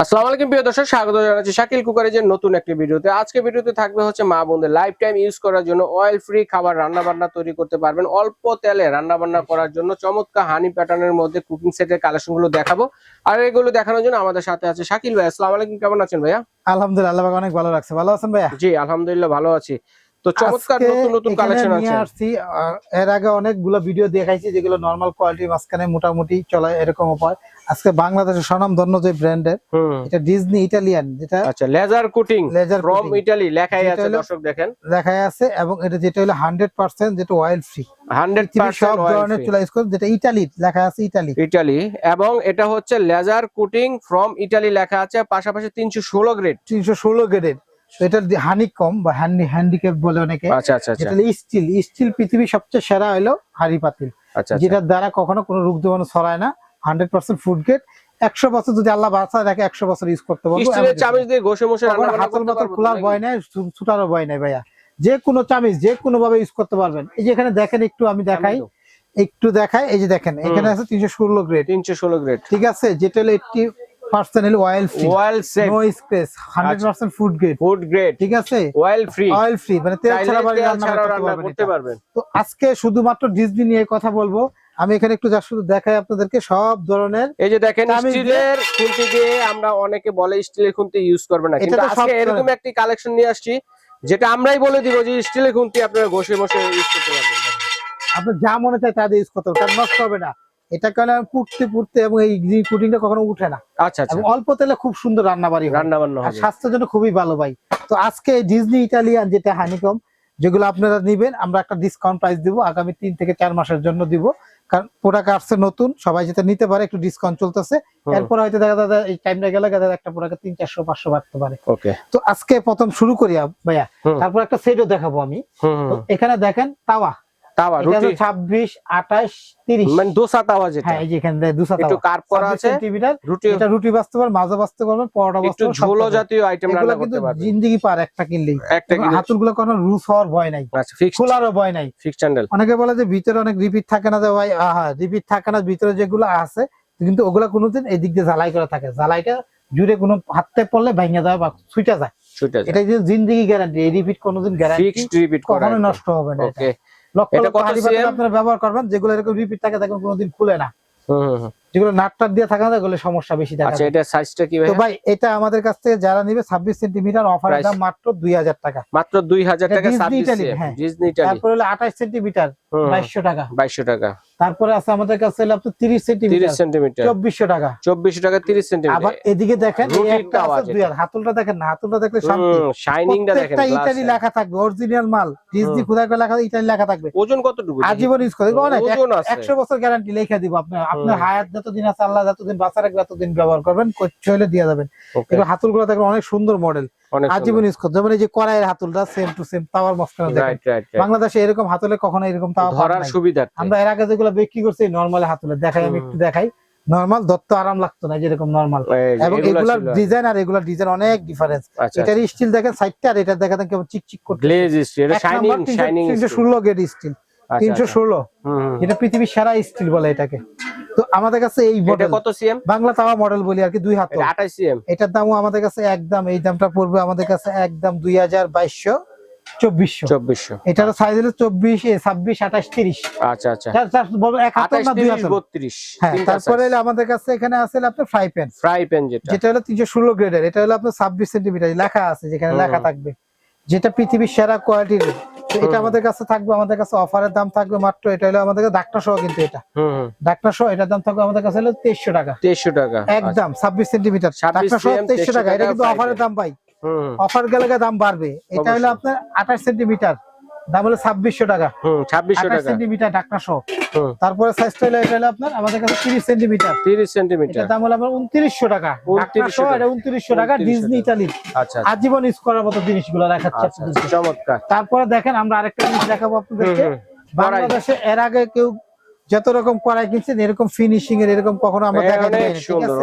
আসসালামু আলাইকুম প্রিয় দর্শক স্বাগত জানাচ্ছি শাকিল কুকারেজের নতুন একটি ভিডিওতে। আজকে ভিডিওতে থাকবে হচ্ছে মা বোনদের লাইফ টাইম ইউজ করার জন্য অয়েল ফ্রি খাবার রান্না বান্না তৈরি করতে পারবেন। অল্প তেলে রান্না বান্না করার জন্য চমৎকার হানি প্যাটার্নের মধ্যে কুকিং সেটের কালেকশনগুলো দেখাবো। আর এগুলো দেখানোর জন্য আমাদের সাথে আছে শাকিল ভাই। আসসালামু আলাইকুম কেমন আছেন ভাইয়া? আলহামদুলিল্লাহ অনেক ভালো রাখছে। ভালো আছেন ভাইয়া? জি আলহামদুলিল্লাহ ভালো আছি। তো চমৎকার নতুন নতুন কালেকশন আছে। আসছি এর আগে অনেকগুলো ভিডিও দেখাইছি যেগুলো নরমাল কোয়ালিটির মাঝখানে মোটামুটি চলে এরকম উপায় আজকে বাংলাদেশের স্বনামধন্য যে ব্র্যান্ডের এটা ডিজনি ইটালিয়ান যেটা আচ্ছা laser cutting laser from Italy লেখাই আছে দর্শক দেখেন। লেখাই আছে এবং এটা যেটা হলো হান্ড্রেড পার্সেন্ট যেটা অয়েল ফ্রি হান্ড্রেড সব পার্সেন্ট ধরনের চুলা ইউজ করে যেটা ইটালি লেখা আছে ইটালি ইটালি এবং এটা হচ্ছে লেজার কুটিং ফ্রম ইটালি লেখা আছে পাশাপাশি তিনশো ষোলো গ্রেড তিনশো ষোলো গ্রেডের এটা হানি কম বা হ্যান্ডি হ্যান্ডিক্যাপ বলে অনেকে। আচ্ছা আচ্ছা আচ্ছা। স্টিল স্টিল পৃথিবীর সবচেয়ে সেরা হলো হাড়ি পাতিল। আচ্ছা আচ্ছা। যেটার দ্বারা কখনো কোনো রোগ জীবাণু ছড়ায় না। হান্ড্রেড পার্সেন্ট ফুড গ্রেড একশো বছর যদি আল্লাহ বাঁচা রাখে একশো বছর ইউজ করতে পারব। হাতল পারব খোলার? ভয় নাই ছুটারও ভয় নাই ভাইয়া। যে কোনো চামিচ যে কোনো ভাবে ইউজ করতে পারবেন। এই যে এখানে দেখেন একটু আমি দেখাই। একটু দেখাই। এই যে দেখেন এখানে আছে তিনশো ষোলো গ্রেড তিনশো ষোলো গ্রেড ঠিক আছে? যেটা হলো এইটটি পার্সেন্ট হলো oil free well safe no space hundred percent food grade food grade ঠিক আছে? ওয়েল ফ্রি অয়েল ফ্রি মানে তেল ছাড়া রান্না করতে পারবেন। পারবেন। তো আজকে শুধুমাত্র নিয়ে কথা বলব। আমি এখানে একটু যা শুধু দেখাই আপনাদেরকে সব ধরনের। এই যে দেখেন স্টিলের খুন্তি দিয়ে আমরা অনেকে বলে স্টিলের খুন্তি ইউজ করবে না। কিন্তু আজকে এরকম। একটি কালেকশন নিয়ে আসছি যেটা আমরাই বলে দিব যে স্টিলের খুন্তি আপনারা ঘষে মশে ইউজ করতে পারবেন। আপনার যা মনে চায় তা দিয়ে ইউজ করতে কারণ নষ্ট হবে না। এটা কারণে পুড়তে পুড়তে এবং এই কুটিংটা কখনো উঠে না। আচ্ছা আচ্ছা। এবং অল্প তেলে খুব সুন্দর রান্না বাড়ি রান্না বান্না আর স্বাস্থ্যের জন্য খুবই ভালো ভাই। তো আজকে ডিজনি ইটালিয়ান যেটা হানিকম যেগুলো আপনারা নিবেন আমরা একটা ডিসকাউন্ট প্রাইস দিব আগামী তিন থেকে চার মাসের জন্য দিব। কারণ প্রোডাক্ট আসছে নতুন সবাই যেটা নিতে পারে একটু ডিসকাউন্ট চলতেছে। এরপর হয়তো দেখা দাদা এই টাইমটা গেলে দেখা একটা প্রোডাক্ট তিন চারশো পাঁচশো বাড়তে পারে। ওকে। তো আজকে প্রথম শুরু করি ভাইয়া। তারপর একটা সেটও দেখাবো আমি। এখানে দেখেন তাওয়া। তাওয়া রুটি? মানে দোসা তাওয়া যেটা। হ্যাঁ এই যে এখানে দুশো একটু কার্ভ করা আছে সেন্টিমিটার। রুটি এটা রুটি বাঁচতে পারবেন মাজা বাঁচতে পারবেন পরোটা একটু পারবেন সব ঝোলো জাতীয় আইটেম এগুলো রান্না করতে পারবেন জিন্দিগি পার একটা কিনলেই। একটা কিনে হাতুলগুলো কোনো রুস হওয়ার ভয় নাই। আচ্ছা ফিক্সড খোলারও ভয় নাই। অনেকে বলে যে ভিতরে অনেক রিপিট থাকে না যে ভাই আহা রিপিট থাকে না ভিতরে যেগুলো আছে কিন্তু ওগুলা কোনোদিন এই দিক দিয়ে ঝালাই করা থাকে। ঝালাইটা জুড়ে কোনো হাতে পড়লে ভেঙে যায় বা ছুটে যায়। এটা যে জিন্দিগি গ্যারান্টি রিপিট কোনোদিন গ্যারান্টি ফিক্সড রিপিট করা কখনো নষ্ট হবে না ওকে লক্ষ লক্ষ কত হাঁড়ি পাতিল CM? আপনারা ব্যবহার করবেন যেগুলো এরকম রিপিট থাকে দেখুন কোনোদিন খুলে না। যেগুলো নাটটার দিয়ে থাকে না এগুলো সমস্যা বেশি আচ্ছা এটা সাইজটা কি তো ভাই এটা আমাদের কাছ থেকে যারা নিবে ছাব্বিশ সেন্টিমিটার অফার দাম মাত্র দুই হাজার টাকা। মাত্র দুই হাজার এটা টাকা সার্ভিস হ্যাঁ। ডিজনি ইটালি তারপরে হলো আঠাশ সেন্টিমিটার বাইশশো টাকা। বাইশশো টাকা। তারপরে আছে আমাদের কাছে আপনার তিরিশ তিরিশ সেন্টিমিটার সেন্টিমিটার চব্বিশশো টাকা। চব্বিশশো টাকা তিরিশ আবার এদিকে দেখেন হাতুলটা দেখেন না হাতুলটা দেখলে শান্তি। শাইনিংটা দেখেন ইটালি লেখা থাকবে অরিজিনাল মাল। ডিজনি খুদাই করে লেখা ইটালি লেখা থাকবে। ওজন কতটুকু? আজীবন ইউজ করে। অনেক। একশো বছর গ্যারান্টি লেখা দিব আপনার আপনার হায়াত যতদিন আছে আল্লাহ যতদিন বাঁচা রাখবে ততদিন ব্যবহার করবেন দিয়ে যাবেন। Okay, এগুলো হাতুলগুলো দেখবেন অনেক সুন্দর মডেল আজীবন ইউজ করতে যেমন এই যে কড়াইয়ের হাতুলটা সেম টু সেম তাওয়ার মাঝখানে দেখেন। বাংলাদেশে এরকম হাতুলে কখনো এরকম তাওয়া ধরার সুবিধা আমরা এর আগে যেগুলো বিক্রি করছি নর্মাল হাতুলে। দেখাই আমি একটু দেখাই। নর্মাল দত্ত আরাম লাগতো না যেরকম নর্মাল এবং এগুলার ডিজাইন আর এগুলার ডিজাইন অনেক ডিফারেন্স আচ্ছা এটার স্টিল দেখেন সাইডটা আর এটা দেখেন কেমন চিকচিক করতে গ্লেজ এটা শাইনিং শাইনিং তিনশো ষোলো গেট স্টিল আচ্ছা, তিনশো ষোলো। এটা পৃথিবীর সেরা স্টিল বলে এটাকে। তো আমাদের কাছে এই মডেল কত সিএম বাংলা তাওয়া মডেল বলি আর কি দুই হাত 28 সিএম এটার দামও আমাদের কাছে একদম এই দামটা পড়বে আমাদের কাছে একদম দুই হাজার বাইশশো চব্বিশশো। 2400 এটার সাইজ হলো চব্বিশ ছাব্বিশ আঠাশ তিরিশ। আচ্ছা আচ্ছা। চার- চার বলব এক হাতল 28 না দুই 30 হাতল 32 হ্যাঁ তারপরে আমাদের কাছে এখানে আছে আপনার ফ্রাই প্যান ফ্রাই প্যান যেটা। যেটা হলো তিনশো ষোলো গ্রেডের এটা হলো আপনার ছাব্বিশ সেন্টিমিটার লেখা আছে যেখানে লেখা থাকবে। যেটা পৃথিবীর সেরা কোয়ালিটির এটা আমাদের কাছে থাকবে আমাদের কাছে অফারের দাম থাকবে মাত্র এটা হলো আমাদের কাছে ডাক্তার সহ কিন্তু এটা। ডাক্তার সহ এটার দাম থাকবে আমাদের কাছে হলো তেইশশো টাকা। তেইশশো টাকা একদম ছাব্বিশ সেন্টিমিটার। ডাক্তার সহ তেইশশো টাকা এটা কিন্তু অফারের দাম পাই। অফার গেলে গেলে দাম বাড়বে। এটা হলো আপনার আঠাশ সেন্টিমিটার। দাম হলো ছাব্বিশশো টাকা। হুম 2600 আঠাশ টাকা। সেন্টিমিটার ডাক্তার সহ। তারপরে সাইজটা হলো এটা হলো আপনার আমাদের কাছে তিরিশ সেন্টিমিটার। 30 সেন্টিমিটার। দাম হলো আপনার উনত্রিশশো টাকা। 2900 এটা উনত্রিশশো টাকা 2900 ডিজনি টাকা। ইটালির আচ্ছা আজীবন ইউজ করার মতো জিনিসগুলো দেখাচ্ছে আচ্ছা। আচ্ছা, চমৎকার। তারপরে দেখেন আমরা আরেকটা জিনিস দেখাবো আপনাদেরকে। বাংলাদেশে এর আগে কেউ যত রকম কড়াই কিনছেন এরকম ফিনিশিং এর এরকম কখনো আমরা আছে? অনেক সুন্দর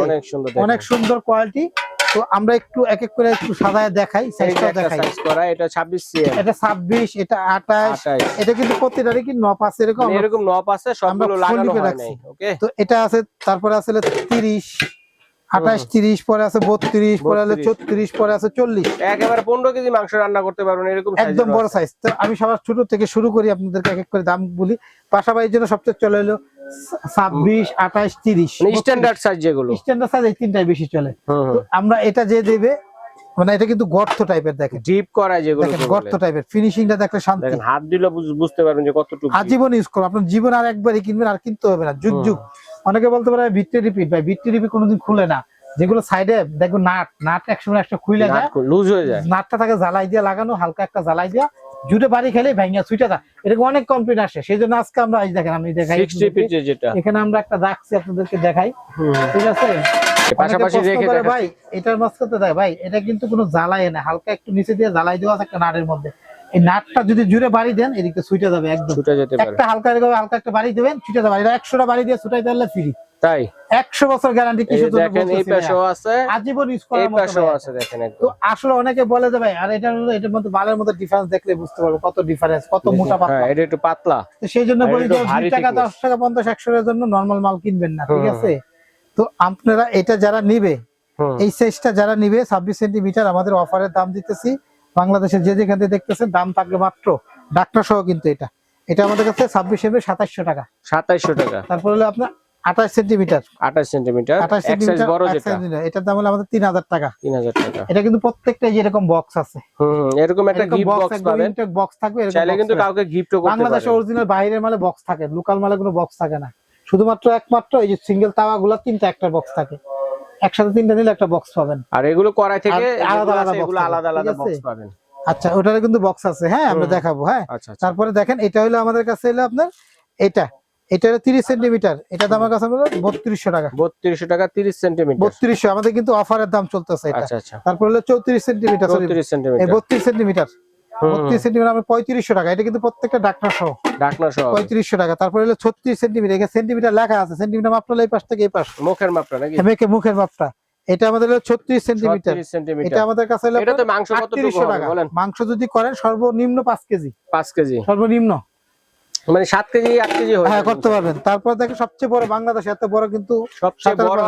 অনেক সুন্দর কোয়ালিটি তো আমরা একটু এক এক করে একটু সাজায় দেখাই সাইজটা দেখাই। করা এটা 26 সিএম এটা ছাব্বিশ এটা আঠাশ 28 এটা কিন্তু প্রতিটারই কি নপ আছে এরকম? এরকম আছে সবগুলো আমরা লাগানো ফলিকে হয় নাই ওকে তো এটা আছে তারপরে আছে তিরিশ। আঠাশ তিরিশ পরে আছে বত্রিশ পরে আছে 32, ছত্রিশ পরে আছে চল্লিশ। একেবারে পনেরো কেজি মাংস রান্না করতে পারবেন এরকম একদম বড় সাইজ তো আমি সবার ছোট থেকে শুরু করি আপনাদেরকে এক এক করে দাম বলি। পাশাপাশির জন্য সবচেয়ে চলে হলো ছাব্বিশ আঠাশ তিরিশ। মানে স্ট্যান্ডার্ড সাইজ যেগুলো। স্ট্যান্ডার্ড সাইজ এই তিনটাই বেশি চলে। আমরা এটা যে দেবে মানে এটা কিন্তু গর্ত টাইপের দেখেন। ডিপ করায় যেগুলো দেখেন গর্ত টাইপের ফিনিশিংটা দেখলে শান্তি। হাত দিলে বুঝ- বুঝতে পারবেন যে কতটুকু। আজীবন ইউজ করো আপনার জীবন আর একবারই কিনবেন আর কিনতে হবে না। যুগ যুগ। অনেকে বলতে পারে ভিত্তি রিপিট ভাই ভিত্তি রিপিট কোনোদিন খুলে না। যেগুলো সাইডে দেখো নাট নাট একসময় একটা খুলে যায়। লুজ হয়ে যায়। নাটটা থাকে জ্বালাই দিয়ে লাগানো হালকা একটা জ্বালাই দিয়া। জুটে বাড়ি খেলে ভেঙে ছুটে যায়। এরকম অনেক কমপ্লেন আসে। সেই জন্য আজকে আমরা এই দেখেন আমি দেখাই এখানে আমরা একটা রাখছি আপনাদেরকে দেখাই। ঠিক আছে? পাশাপাশি রেখে ভাই এটার মাঝখানে দেয় ভাই এটা কিন্তু কোনো জ্বালাই না। হালকা একটু নিচে দিয়ে জ্বালাই দেওয়া আছে একটা নাটের মধ্যে। এই নাটটা যদি জুড়ে বাড়ি দেন এদিকে ছুটে যাবে একদম। ছুটে যেতে পারে। একটা হালকা এরকম হালকা একটা বাড়ি দেবেন ছুটে যাবে। এটা বাড়ি দিয়ে ছুটাই দিলে ফ্রি তাই? একশো বছর গ্যারান্টি কিছু দেখেন এই পাশেও আছে। আজীবন ইউজ এই করার মতো পাশেও আছে দেখেন তো আসলে অনেকে বলে যে ভাই আর এটা হলো এটার মধ্যে মালের মধ্যে ডিফারেন্স দেখলে বুঝতে পারব কত ডিফারেন্স কত মোটা হ্যাঁ পাতলা এটা একটু পাতলা। তো সেই জন্য আর বলি যে টাকা thickness। দশ টাকা এর জন্য নর্মাল মাল কিনবেন না ঠিক আছে? তো আপনারা এটা যারা নিবে। এই সাইজটা যারা নিবে ছাব্বিশ সেন্টিমিটার আমাদের অফারের দাম দিতেছি। বাংলাদেশের যে যেখান থেকে দেখতেছেন দাম থাকবে মাত্র ডাক্তার সহ কিন্তু এটা। এটা আমাদের কাছে ছাব্বিশ এমবি সাতাশশো টাকা। সাতাইশশো টাকা। তারপর হলো আপনার আঠাশ সেন্টিমিটার। আঠাশ সেন্টিমিটার আঠাশ সেন্টিমিটার এটার দাম হলো আমাদের তিন হাজার টাকা। তিন হাজার টাকা। এটা কিন্তু প্রত্যেকটা যেরকম বক্স আছে। এরকম একটা গিফট বক্স বক্স পাবেন। বক্স থাকবে চাইলে কিন্তু কাউকে গিফটও করতে বাংলাদেশে অরিজিনাল বাইরের মালে বক্স থাকে লোকাল মালে কোনো বক্স থাকে না। শুধুমাত্র একমাত্র এই যে সিঙ্গেল তাওয়া গুলা তিনটা একটা বক্স থাকে। একসাথে তিনটা নিলে একটা বক্স পাবেন। আর এগুলো করাই থেকে আলাদা আলাদা আলাদা আলাদা বক্স পাবেন। আচ্ছা ওটারে কিন্তু বক্স আছে। হ্যাঁ আমরা দেখাবো হ্যাঁ। আচ্ছা আচ্ছা। তারপরে দেখেন এটা হলো আমাদের কাছে হলো আপনার এটা। এটা হলো তিরিশ সেন্টিমিটার। এটা দাম আমার কাছে বত্রিশশো টাকা। বত্রিশশো টাকা তিরিশ সেন্টিমিটার। বত্রিশশো আমাদের কিন্তু অফারের দাম চলতেছে এটা। আচ্ছা আচ্ছা। তারপর হলো চৌত্রিশ সেন্টিমিটার সরি চৌত্রিশ সেন্টিমিটার। বত্রিশ সেন্টিমিটার। বত্রিশ সেন্টিমিটার আমরা পঁয়ত্রিশশো টাকা। এটা কিন্তু প্রত্যেকটা সহ। ডাকনা সহ পঁয়ত্রিশশো টাকা। তারপরে হলো ছত্রিশ সেন্টিমিটার। এখানে সেন্টিমিটার লেখা আছে। সেন্টিমিটার মাপটা এই পাশ থেকে এই পাশ। মুখের মাপটা নাকি? মুখের মাপটা। এটা আমাদের হলো ছত্রিশ সেন্টিমিটার। এটা আমাদের কাছে হলো মাংস আটত্রিশশো টাকা। মাংস যদি করেন সর্বনিম্ন পাঁচ কেজি। পাঁচ কেজি। সর্বনিম্ন। মানে সাত কেজি আট কেজি হ্যাঁ করতে পারবেন। তারপর দেখেন সবচেয়ে বড় বাংলাদেশ এত বড় কিন্তু সবচেয়ে বড়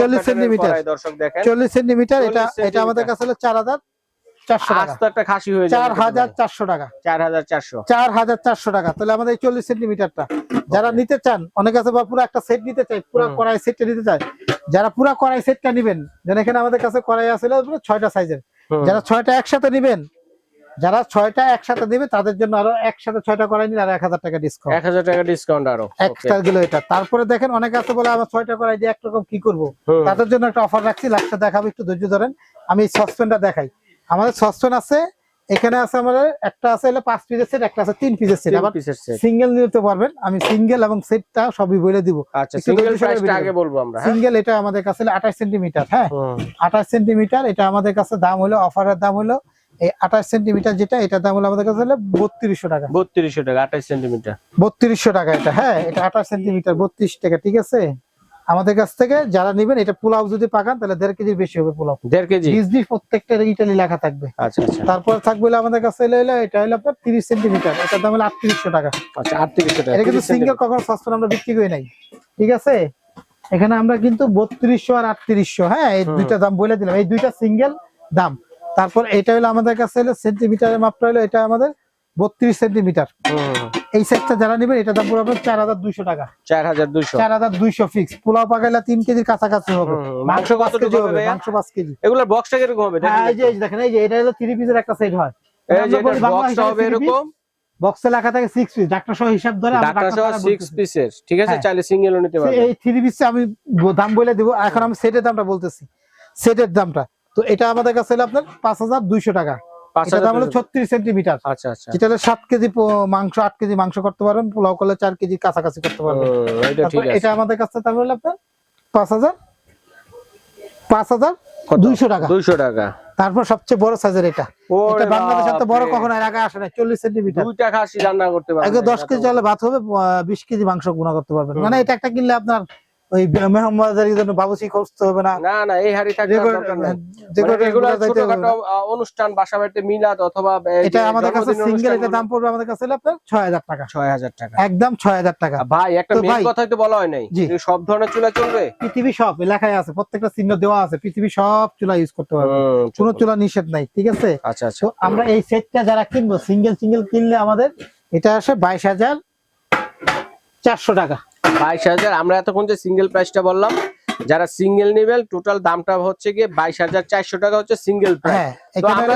40 সেন্টিমিটার। দর্শক দেখেন। চল্লিশ সেন্টিমিটার। এটা এটা আমাদের কাছে হলো চার হাজার। চারশো আস্ত একটা খাসি হয়ে যাবে চার এটা হাজার ভাই। চারশো টাকা। চার হাজার চারশো। চার হাজার চারশো টাকা। তাহলে আমাদের এই চল্লিশ সেন্টিমিটারটা যারা নিতে চান অনেক আছে বা পুরো একটা সেট নিতে চাই পুরো। কড়াই সেটটা নিতে চায়। যারা পুরো কড়াই সেটটা নিবেন যেন এখানে আমাদের কাছে কড়াই আছে পুরো ছয়টা সাইজের। যারা ছয়টা একসাথে নিবেন যারা ছয়টা একসাথে দিবে তাদের জন্য আরও একসাথে ছয়টা করাই নিলে আর এক হাজার টাকা ডিসকাউন্ট এক হাজার টাকা ডিসকাউন্ট আরও। এক্সট্রা গেলো এটা। তারপরে দেখেন অনেক আছে বলে আমার ছয়টা করাই দিয়ে একরকম কি করব। তাদের জন্য একটা অফার রাখছি লাস্টটা দেখাবো একটু ধৈর্য ধরেন। আমি সসপেনটা দেখাই। আমাদের সসপেন আছে এখানে আছে আমাদের একটা আছে হলো পাঁচ পিসের সেট একটা আছে তিন পিসের সেট আবার। সিঙ্গেল নিতে পারবেন। আমি সিঙ্গেল এবং সেটটা সবই বলে দিব। আচ্ছা সিঙ্গেল প্রাইসটা আগে বলব আমরা হ্যাঁ? সিঙ্গেল এটা আমাদের কাছে আঠাশ সেন্টিমিটার হ্যাঁ? হুম। আঠাশ সেন্টিমিটার এটা আমাদের কাছে দাম হলো অফারের দাম হলো এই আঠাশ সেন্টিমিটার যেটা এটার দাম হলো আমাদের কাছে হলো বত্রিশশো টাকা। বত্রিশশো টাকা আঠাশ সেন্টিমিটার বত্রিশশো টাকা এটা হ্যাঁ? এটা আঠাশ সেন্টিমিটার বত্রিশ টাকা ঠিক আছে? আমাদের কাছ থেকে যারা নেবেন এটা পোলাও যদি পাকান তাহলে দেড় কেজির বেশি হবে পোলাও দেড় কেজি? ডিজনি প্রত্যেকটা ইটালি লেখা থাকবে। আচ্ছা আচ্ছা। তারপর থাকবে আমাদের কাছে হলো এটা হলো আপনার তিরিশ সেন্টিমিটার এটার দাম হলো আটত্রিশশো টাকা। আচ্ছা আটত্রিশশো টাকা এটা কিন্তু সিঙ্গেল কখনো সস্তা আমরা বিক্রি করি নাই। ঠিক আছে? এখানে আমরা কিন্তু বত্রিশশো আর আটত্রিশশো হ্যাঁ? এই দুইটা দাম বলে দিলাম। এই দুইটা সিঙ্গেল দাম। তারপর এটা হলো আমাদের কাছে হলো সেন্টিমিটারের মাপটা হলো এটা আমাদের বত্রিশ সেন্টিমিটার। এই সেটটা যারা নেবেন এটা দাম আপনার চার হাজার দুইশো টাকা। চার হাজার দুইশো। চার হাজার দুইশো ফিক্স পোলাও পাকাইলে তিন কেজির কাছাকাছি হবে। মাংস পাঁচ কেজি হবে মাংস পাঁচ কেজি। এগুলোর বক্সটা কীরকম হবে? হ্যাঁ এই যে দেখেন এই যে এটা হলো থ্রি পিসের একটা সেট হয়। বক্সটা হবে এরকম? বক্সে লেখা থাকে পিস ডাক্তার সহ হিসাব ধরে ডাক্তার সহ দ্বারা পিসের ঠিক আছে? হ্যাঁ। চাইলে সিঙ্গেলও নিতে পারবেন। এই থ্রি পিসে আমি দাম বলে দিব। এখন আমি সেটের দামটা বলতেছি। সেটের দামটা। তো এটা আমাদের কাছে হলো আপনার পাঁচ হাজার দুইশো টাকা। এটা দাম হলো ছত্রিশ সেন্টিমিটার। আচ্ছা আচ্ছা। যেটা সাত কেজি মাংস আট কেজি মাংস করতে পারবেন পোলাও করলে চার কেজি কাছাকাছি করতে পারবেন। এটা তারপর আমাদের কাছে তারপর হলো আপনার পাঁচ হাজার পাঁচ হাজার দুইশো টাকা। দুইশো টাকা। তারপর সবচেয়ে বড় সাইজের এটা। বাংলাদেশে বড় বাপরে। কখনো এর আগে আসে না চল্লিশ সেন্টিমিটার। দুইটা খাসি রান্না করতে পারবেন আগে দশ কেজি চালে ভাত হবে বিশ কেজি মাংস গুণা করতে পারবেন। মানে এটা একটা কিনলে আপনার ওই মেহমানদারির জন্য বাবুসি হবে না। না না এই হাড়ি মানে অনুষ্ঠান বাসা বাড়িতে মিলাদ অথবা এটা আমাদের কাছে সিঙ্গেল এটা দাম পড়বে আমাদের কাছে আপনার টাকা। ছয় হাজার টাকা। একদম ছয় হাজার টাকা। ভাই একটা মেন তো বলা হয় নাই। সব ধরনের চুলা চলবে? পৃথিবী সব লেখায় আছে প্রত্যেকটা চিহ্ন দেওয়া আছে পৃথিবী সব চুলা ইউজ করতে পারবে। কোনো চুলা নিষেধ নাই ঠিক আছে? আচ্ছা আচ্ছা। আমরা এই সেটটা যারা কিনবো সিঙ্গেল সিঙ্গেল কিনলে আমাদের এটা আসে বাইশ হাজার চারশো টাকা। বাইশ হাজার। আমরা এতক্ষণ যে সিঙ্গেল প্রাইসটা বললাম যারা সিঙ্গেল নিবেন টোটাল দামটা হচ্ছে গিয়ে বাইশ হাজার চারশো টাকা হচ্ছে সিঙ্গেল প্রাইস হ্যাঁ আমরা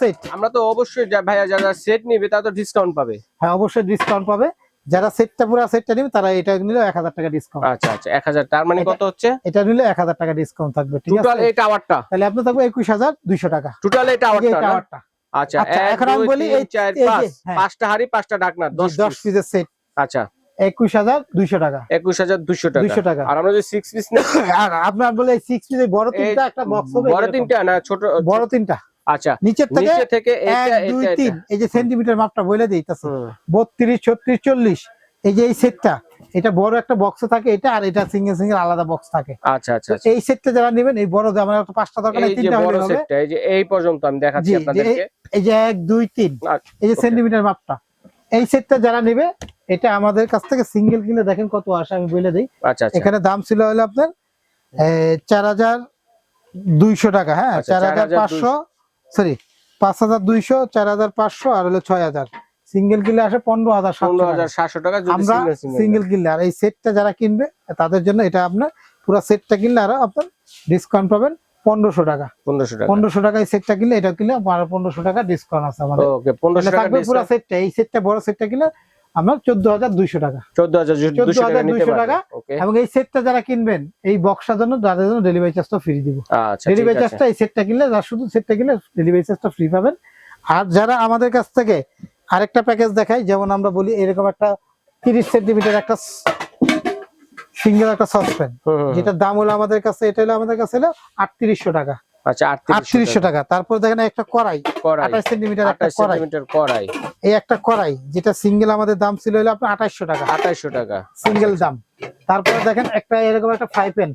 সেট আমরা তো অবশ্যই ভাইয়া যারা সেট নিবে তারা তো ডিসকাউন্ট পাবে। হ্যাঁ অবশ্যই ডিসকাউন্ট পাবে। যারা সেটটা পুরো সেটটা নিবে তারা এটা নিলে এক হাজার টাকা ডিসকাউন্ট আচ্ছা আচ্ছা এক হাজার। তার মানে কত হচ্ছে? এটা নিলে এক হাজার টাকা ডিসকাউন্ট থাকবে ঠিক টোটাল এই টাওয়ারটা তাহলে আপনার থাকবে একুশ হাজার দুইশো টাকা। টোটাল এই টাওয়ারটা টাওয়ারটা আচ্ছা আচ্ছা, এখন আমি বলি এই- চার পাঁচ। হ্যাঁ। পাঁচটা হাড়ি পাঁচটা ডাকনা দশ দশ পিসের সেট আচ্ছা। একুশ হাজার দুইশো টাকা। একুশ হাজার দুশো টাকা। দুইশো টাকা। আর আমরা যে সিক্স পিস আপনার বলে সিক্স পিসের বড় তিনটা একটা বক্স হবে বড় তিনটা না ছোট বড় তিনটা। আচ্ছা নিচের থেকে নিচে থেকে এক এটা দুই তিন। এই যে সেন্টিমিটার মাপটা বলে দিতেছে হুম, বত্রিশ ছত্রিশ চল্লিশ। এই যে এই সেটটা এটা বড় একটা বক্স থাকে এটা আর এটা সিঙ্গেল সিঙ্গেল আলাদা বক্স থাকে। আচ্ছা আচ্ছা আচ্ছা। এই সেটটা যারা নেবেন এই বড় আমার একটা পাঁচটা দরকার এই যে তিনটা হলে হবে। এই যে এই পর্যন্ত আমি দেখাচ্ছি আপনাদেরকে। এই যে এক দুই তিন। আচ্ছা, এই যে সেন্টিমিটার মাপটা। এই সেটটা যারা নেবে এটা আমাদের কাছ থেকে সিঙ্গেল কিনে দেখেন কত আসে আমি বলে দিই। আচ্ছা আচ্ছা। এখানে দাম ছিল হলো আপনার চার হাজার দুইশো টাকা হ্যাঁ আচ্ছা, চার হাজার পাঁচশো সরি পাঁচ হাজার দুইশো চার হাজার পাঁচশো আর হলো ছয় হাজার। সিঙ্গেল কিনলে আসে পনেরো হাজার পনেরো হাজার সাতশো টাকা আমরা সিঙ্গেল কিনলে আর এই সেটটা যারা কিনবে তাদের জন্য এটা আপনার পুরো সেটটা কিনলে আরও আপনার ডিসকাউন্ট পাবেন পনেরোশো টাকা। পনেরোশো টাকা। পনেরোশো টাকা এই সেটটা কিনলে এটা কিনলে পনেরোশো টাকা ডিসকাউন্ট আছে আমাদের। পনেরোশো টাকা পুরো সেটটা এই সেটটা বড় সেটটা কিনলে আমরা চোদ্দ হাজার দুইশো টাকা। চোদ্দ হাজার দুশো টাকা নিতে 14,200 পারবে টাকা। এবং এই সেটটা যারা কিনবেন এই বক্সটার জন্য তাদের জন্য ডেলিভারি চার্জটা ফ্রি দিব। আচ্ছা ডেলিভারি আছে। চার্জটা এই সেটটা কিনলে যারা শুধু সেটটা কিনলে ডেলিভারি চার্জটা ফ্রি পাবেন। আর যারা আমাদের কাছ থেকে আরেকটা প্যাকেজ দেখাই যেমন আমরা বলি এরকম একটা তিরিশ সেন্টিমিটার একটা সিঙ্গেল একটা সসপ্যান। যেটার দাম হলো আমাদের কাছে এটা হলো আমাদের কাছে হলো আটত্রিশশো টাকা। আচ্ছা আটত্রিশশো আটত্রিশশো টাকা। তারপর দেখেন একটা কড়াই কড়াই একটা এই একটা কড়াই যেটা সিঙ্গেল আমাদের দাম ছিল হলো আপনার টাকা। টাকা। সিঙ্গেল দাম। তারপরে দেখেন একটা এরকম একটা ফ্রাই প্যান।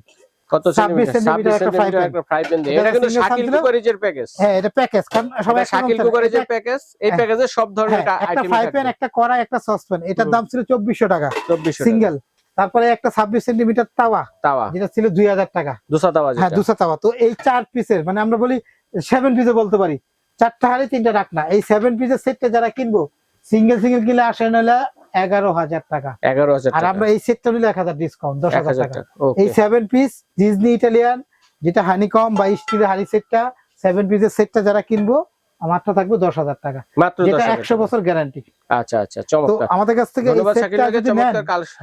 কত 26 সেন্টিমিটার? সেন্টিমিটার ছাব্বিশ একটা fry সেন্টিমিটার pan। একটা ফ্রাই প্যান এটা এটা কিন্তু শাকিল কুকারিজের প্যাকেজ। হ্যাঁ এটা প্যাকেজ। কারণ সবাই এটা শাকিল কুকারিজের প্যাকেজ। এই হ্যাঁ। প্যাকেজে সব ধরনের হ্যাঁ, একটা ফ্রাই প্যান একটা কড়াই একটা সসপ্যান। এটার দাম ছিল চব্বিশশো টাকা। চব্বিশশো সিঙ্গেল। তারপরে একটা ছাব্বিশ সেন্টিমিটার তাওয়া। তাওয়া। যেটা ছিল দুই হাজার টাকা। দুশো তাওয়া হ্যাঁ দুশো তাওয়া। তো এই চার পিসের মানে আমরা বলি সেভেন পিসে বলতে পারি। চারটা হাড়ি তিনটা রাখনা এই সেভেন পিসের সেটটা যারা কিনবো সিঙ্গেল সিঙ্গেল কিনলে আসে নিলে এগারো হাজার টাকা। এগারো হাজার আর আমরা এই সেটটা নিলে এক হাজার ডিসকাউন্ট দশ হাজার টাকা। টাকা এই সেভেন পিস ডিজনি ইটালিয়ান যেটা হানিকম বা স্টিলের হাড়ি সেটটা সেভেন পিসের সেটটা যারা কিনবো মাত্র থাকবে দশ হাজার টাকা। মাত্র যেটা একশো বছর গ্যারান্টি আচ্ছা আচ্ছা চমৎকার। আমাদের কাছ থেকে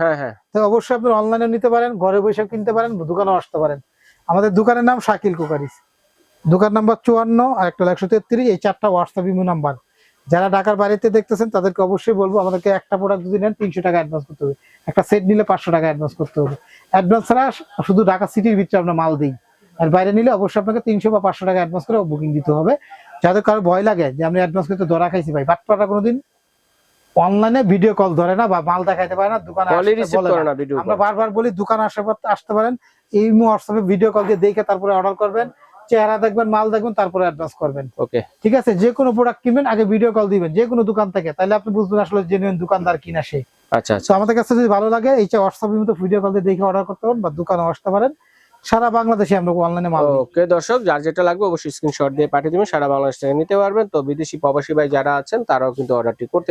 হ্যাঁ হ্যাঁ। তো অবশ্যই আপনি অনলাইনে নিতে পারেন ঘরে বসে কিনতে পারেন দোকানেও আসতে পারেন। আমাদের দোকানের নাম শাকিল কুকারিস। দোকান নাম্বার চুয়ান্ন আর একটা একশো তেত্রিশ এই চারটা হোয়াটসঅ্যাপ ইমো নাম্বার যারা ঢাকার বাড়িতে দেখতেছেন তাদেরকে অবশ্যই বলব আমাদেরকে একটা প্রোডাক্ট যদি নেন তিনশো টাকা অ্যাডভান্স করতে হবে। একটা সেট নিলে পাঁচশো টাকা অ্যাডভান্স করতে হবে। অ্যাডভান্স ছাড়া শুধু ঢাকা সিটির ভিতরে আমরা মাল দিই। আর বাইরে নিলে অবশ্যই আপনাকে তিনশো বা পাঁচশো টাকা অ্যাডভান্স করে বুকিং দিতে হবে। যাদের কারও ভয় লাগে যে আমি অ্যাডভান্স করতে ধরা খাইছি ভাই বাটপাটা কোনোদিন অনলাইনে ভিডিও কল ধরে না বা মাল দেখাইতে পারে না দোকানে আমরা বারবার বলি দোকান আসতে পার- আসতে পারেন এই হোয়াটসঅ্যাপে ভিডিও কল দিয়ে দেখে তারপরে অর্ডার করবেন চেহারা দেখবেন মাল দেখবেন তারপরে অ্যাডভান্স করবেন। ওকে ঠিক আছে যে কোনো প্রোডাক্ট কিনবেন আগে ভিডিও কল দিবেন যে কোনো দোকান থেকে তাহলে আপনি বুঝবেন আসলে জেনুইন দোকানদার কিনা সে। আচ্ছা আচ্ছা। তো আমাদের কাছে যদি ভালো লাগে এই যে হোয়াটসঅ্যাপের মতো ভিডিও কল দিয়ে দেখে অর্ডার করতে পারেন বা দোকানে আসতে পারেন। সারা বাংলাদেশে আমরা অনলাইনে মাল ওকে, দর্শক, যার যেটা লাগবে অবশ্যই স্ক্রিনশট দিয়ে পাঠিয়ে দিবেন। সারা বাংলাদেশ থেকে নিতে পারবেন। তো বিদেশি প্রবাসী ভাই যারা আছেন, তারাও কিন্তু অর্ডারটি করতে